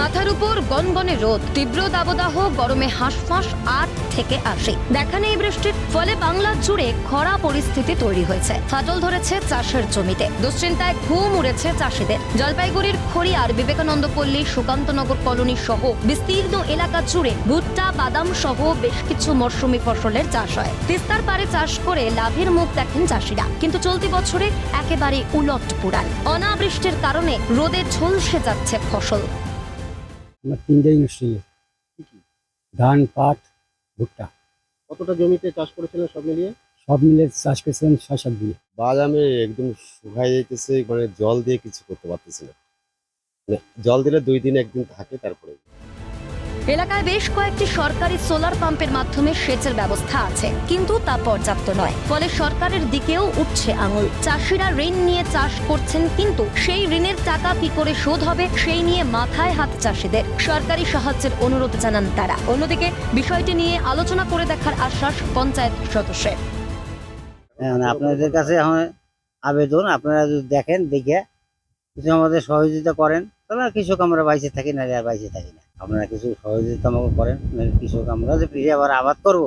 মাথার উপর গনগনে রোদ, তীব্র দাবদাহ, গরমে হাঁসফাঁস আট থেকে আসে দেখা নেই বৃষ্টির, ফলে বাংলা জুড়ে খরা পরিস্থিতি তৈরি হয়েছে। ফাটল ধরেছে চাষের জমিতে। দুশ্চিন্তায় ঘুম উড়েছে চাষিদের। জলপাইগুড়ির খড়িয়ার বিবেকানন্দ পল্লী, সুকান্তনগর কলোনি সহ বিস্তীর্ণ এলাকা জুড়ে ভুট্টা, বাদাম সহ বেশ কিছু মরশুমি ফসলের চাষ হয়। তিস্তার পারে চাষ করে লাভের মুখ দেখেন চাষিরা। কিন্তু চলতি বছরে একেবারে উলট পুরান। অনাবৃষ্টির কারণে রোদে ঝলসে যাচ্ছে ফসল। আমার তিনটে ইন্ডাস্ট্রি ধান পাট ভুট্টা। কতটা জমিতে চাষ করেছিলেন সব মিলিয়ে? সব মিলে চাষ করেছিলেন ছয় সাত দিনে বাদামে একদম শুকাই যেতেছে মানে জল দিয়ে কিছু করতে পারতেছি না। মানে জল দিলে দুই দিন একদিন থাকে তারপরে এলাকায় বেশ কয়েকটি সরকারি সোলার পাম্পের মাধ্যমে সেচের ব্যবস্থা আছে, কিন্তু তা পর্যাপ্ত নয়। ফলে সরকারের দিকেও উঠছে আঙুল। চাষিরা ঋণ নিয়ে চাষ করছেন, কিন্তু সেই ঋণের টাকা কি করে শোধ হবে, সেই নিয়ে মাথায় হাত চাষিদের। সরকারি সাহায্যের অনুরোধ জানান তারা। অন্যদিকে বিষয়টি নিয়ে আলোচনা করে দেখার আশ্বাস পঞ্চায়েত সদস্যের। আপনাদের কাছে আবেদন, আপনারা যদি দেখেন, দেখে কিছু আমাদের সহযোগিতা করেন, তাহলে কৃষক আমরা বাইসে থাকি না, আর থাকি না। আপনারা কিছু সহযোগিতা আমাকে করেন কৃষক, আমরা যে ফিরে আবার আবাদ করব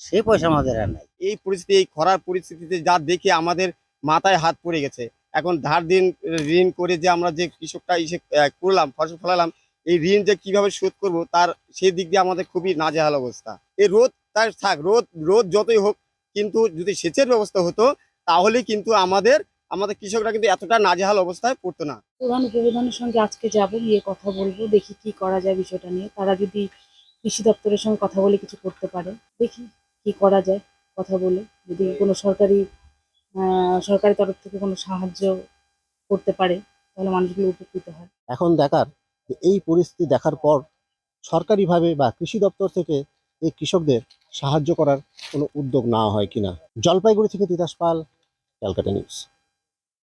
সেই পয়সা আমাদের আর নাই। এই পরিস্থিতি, এই খরার পরিস্থিতিতে যা দেখে আমাদের মাথায় হাত পড়ে গেছে। এখন ধার দিন, ঋণ করে যে আমরা যে কৃষকটা ইসে করলাম, ফসল ফলালাম, এই ঋণ যে কীভাবে শোধ করব, তার সেই দিক দিয়ে আমাদের খুবই নাজেহাল অবস্থা। এই রোদ তার থাক, রোদ রোদ যতই হোক, কিন্তু যদি সেচের ব্যবস্থা হতো তাহলে কিন্তু আমাদের আমাদের কৃষকরা কিন্তু এতটা নাজেহাল অবস্থায় পড়তো না। প্রধান উপপ্রধানের সঙ্গে আজকে যাব গিয়ে কথা বলব দেখি কি করা যায় বিষয়টা নিয়ে। তারা যদি কৃষি দপ্তরের সঙ্গে কথা বলে কিছু করতে পারে দেখি কি করা যায় কথা বলে। যদি কোনো সরকারি আহ, সরকারি তরফ থেকে কোনো সাহায্য করতে পারে তাহলে মানুষগুলো উপকৃত হয়। এখন দেখার যে এই পরিস্থিতি দেখার পর সরকারিভাবে বা কৃষি দপ্তর থেকে এই কৃষকদের সাহায্য করার কোনো উদ্যোগ নেওয়া হয় কিনা? জলপাইগুড়ি থেকে তিতাস পাল ক্যালকাটা নিউজ।